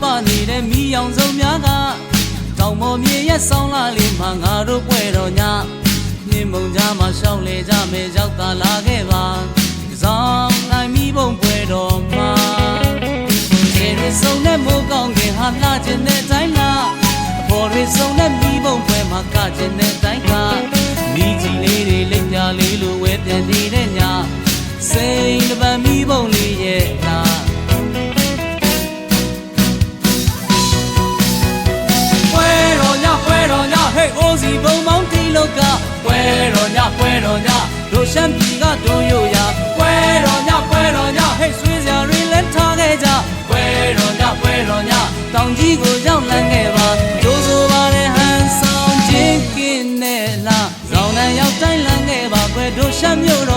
စာပွင့်ပူလာပါနေတဲ့မိအောင်စုံများကတောင်ပေါ်မြေရဲ့ဆောင်းလာလေးမှာငါတို့ပွဲတော်ညနှင်းမုံကြားမှာရှောင်းလေကြမယ်ရောက်သာလာခဲ့ပါဇောင်းနိုင်မိဘုံပွဲတော်မှာခြေရစုံနဲ့မိုးကောင်းခင်ဟာလှခြင်းတဲ့တိုင်းလားအဖော်ရစုံနဲ့မိဘုံပွဲမှာကခြင်းတဲ့တိုင်းကမိကြီးလေးတွေလက်ပြလေးလိုဝဲပြန်နေတဲ့ညစိန်တပံမိဘုံလေးရဲ့လား ဟဲ့အိုးစီဘုံမောင်းတီလောကပွဲတော်ညပွဲတော်ညတို့ရှမ်းပြည်ကတို့ရိုရပွဲတော်ညပွဲတော်ညဟဲ့ဆွေးစရာတွေလည်းထားခဲ့ကြပွဲတော်ညပွဲတော်ညတောင်ကြီးကိုရောက်လန်းခဲ့ပါဒိုးဆိုပါတဲ့ဟန်ဆောင်ချင်းကင်းနဲ့လာဇောင်းနဲ့ရောက်တိုင်းလန်းခဲ့ပါပွဲတို့ရှမ်းမြို့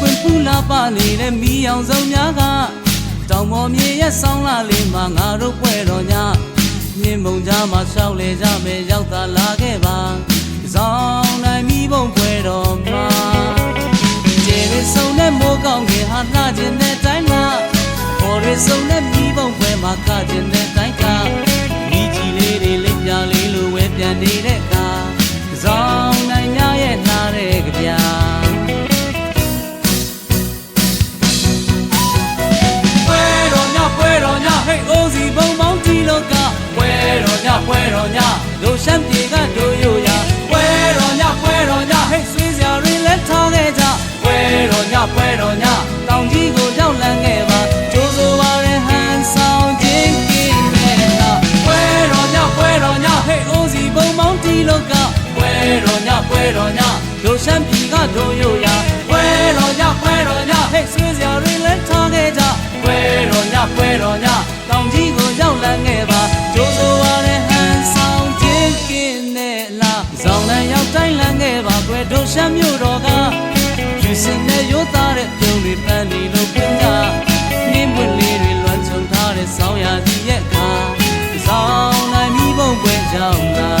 ပွင့်ပူလာပါနေတဲ့မိအောင်စုံများကတောင်ပေါ်မြေရဲ့ဆောင်းလာလေးမှာငါတို့ပွဲတော်ညမြင်းမုံကြားမှာရှောက်လေကြမယ်ရောက်သာလာခဲ့ပါဇောင်းနိုင်မိဘုံပွဲတော်မှာကျေရဆုံနဲ့မိုးကောင်းခင်ဟာလှခြင်းတဲ့တိုင်းမှာပေါ်ရဆုံ ပွဲတော်ညတို့ရှမ်းပြေကတို့ရိုရပွဲတော်ညပွဲတော်ညဟဲ့ဆွေးစရာတွေလည်းထားခဲ့ကြပွဲတော်ညပွဲတော်ညတောင်ကြီးကိုရောက်လန်းခဲ့ပါကျိုးဆိုပါရဲ့ဟန်ဆောင်ခြင်းကင်းနဲ့လားပွဲတော်ညပွဲတော်ညဟဲ့အိုးစီဘုံပေါင်းတီလောကပွဲတော်ညပွဲတော်ညတို့ရှမ်းပြေကတို့ရို ရောက်တိုင်းလန်းခဲ့ပါကွယ်တို့ရှမ်းမြို့တော်ကဖြူစင်နဲ့ရိုးသားတဲ့ပြုံးတွေပန်းလီလိုပင်ကြနှင်းပွင့်လေးတွေလွှမ်းချုံထားတဲ့ဆောင်းရာသီရဲ့အခါဇောင်းနိုင်မိဘုံပွဲကြောင်းလာ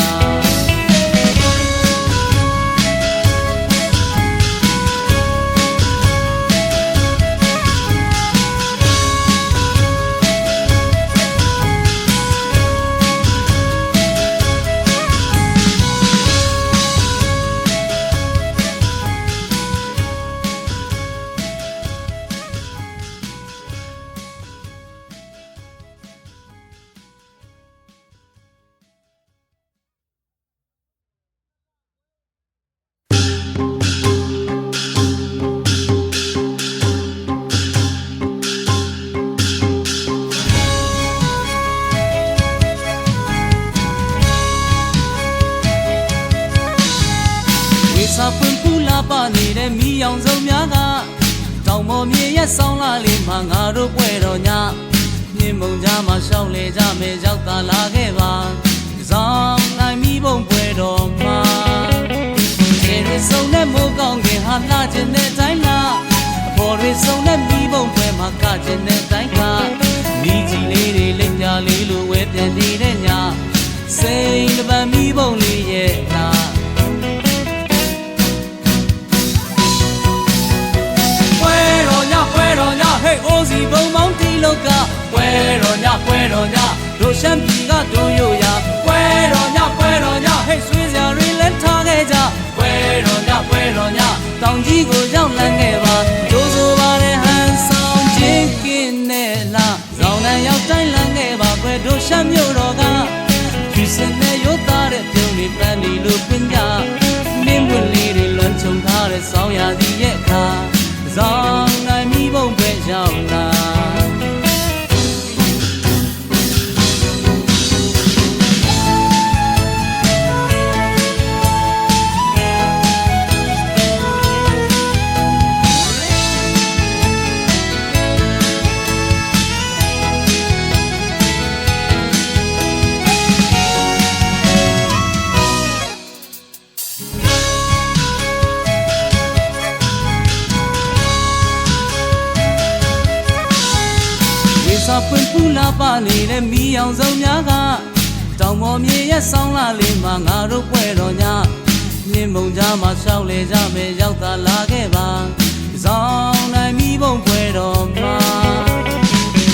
ပူလာပါနေတဲ့မိအောင်စုံများကတောင်ပေါ်မြေရဲ့ဆောင်းလာလေးမှာငါတို့ပွဲတော်ညနှင်းမုံကြားမှာရှောင်းလေကြမယ်ရောက်သာလာခဲ့ပါဇောင်းနိုင်မိဘုံပွဲတော်မှာခြေရစုံနဲ့မိုးကောင်းခင်ဟာလှခြင်းတဲ့တိုင်းလားအဖော်ရစုံနဲ့မိဘုံပွဲမှာကခြင်းတဲ့တိုင်းကမိကြီးလေးတွေလက်ပြလေးလိုဝဲပြန်နေတဲ့ညစိန်တပံမိဘုံလေးရဲ့လား လောကပွဲတော်ညပွဲတော်ညတို့ရှမ်းပြည်ကတို့ရိုရပွဲတော်ညပွဲတော်ညဟဲ့ဆွေးစရာတွေလည်းထားခဲ့ကြပွဲတော်ညပွဲတော်ညတောင်ကြီးကိုရောက်လန်းခဲ့ပါဒိုးဆိုပါတဲ့ဟန်ဆောင်ချင်းကင်းနဲ့လာဇောင်းနဲ့ရောက်တိုင်းလန်းခဲ့ပါပွဲတို့ရှမ်းမြို့တော်ကဖြူစင်နဲ့ရိုးသားတဲ့ပြုံးတွေပန်းဒီလိုပင်ကြမင်းပွင့်လေးတွေလွန်ချုံထားတဲ့ဆောင်းရာသီရဲ့အခါဆော ပါနေတဲ့မီးအောင်စုံများကတောင်ပေါ်မြေရဲ့ဆောင်းလာလေးမှာငါတို့ပွဲတော်ညမြင်းမုံကြားမှာရှောက်လေကြမယ်ရောက်သာလာခဲ့ပါဇောင်းနိုင်မီးပုံပွဲတော်မှာ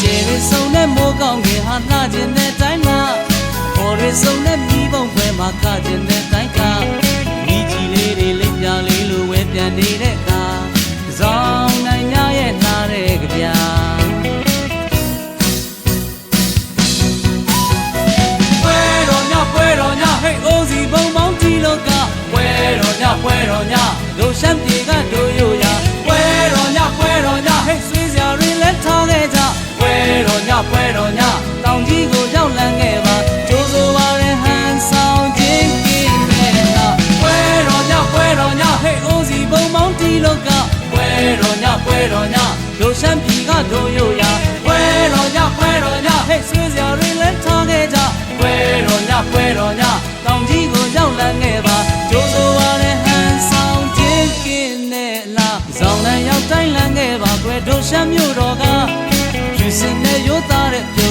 ကျေရဆုံတဲ့မိုးကောင်းကင်ဟာလှခြင်းတဲ့တိုင်းမှာပေါ်ရဆုံတဲ့မီးပုံပွဲမှာကခြင်းတဲ့တိုင်းကမိကြီးလေးတွေလက်ပြလေးလိုဝဲပြန်နေတဲ့အခါဇောင်းနိုင် ပွဲတော်ညတို့ရှမ်းပြည်ကတို့ရိုးရာပွဲတော်ညပွဲတော်ညဟဲ့ဆွေးစရာတွေလက်ထားခဲ့ကြပွဲတော်ညပွဲတော်ညတောင်ကြီးကိုရောက်လန်းခဲ့ပါကျိုးဆိုပါရဲ့ဟန်ဆောင်ခြင်းကိမဲ့နာပွဲတော်ညပွဲတော်ညဟဲ့အိုးစီဘုံပေါင်းကြီးလောကပွဲတော်ညပွဲတော်ညတို့ရှမ်းပြည်ကတို့ရိုး တိုင်း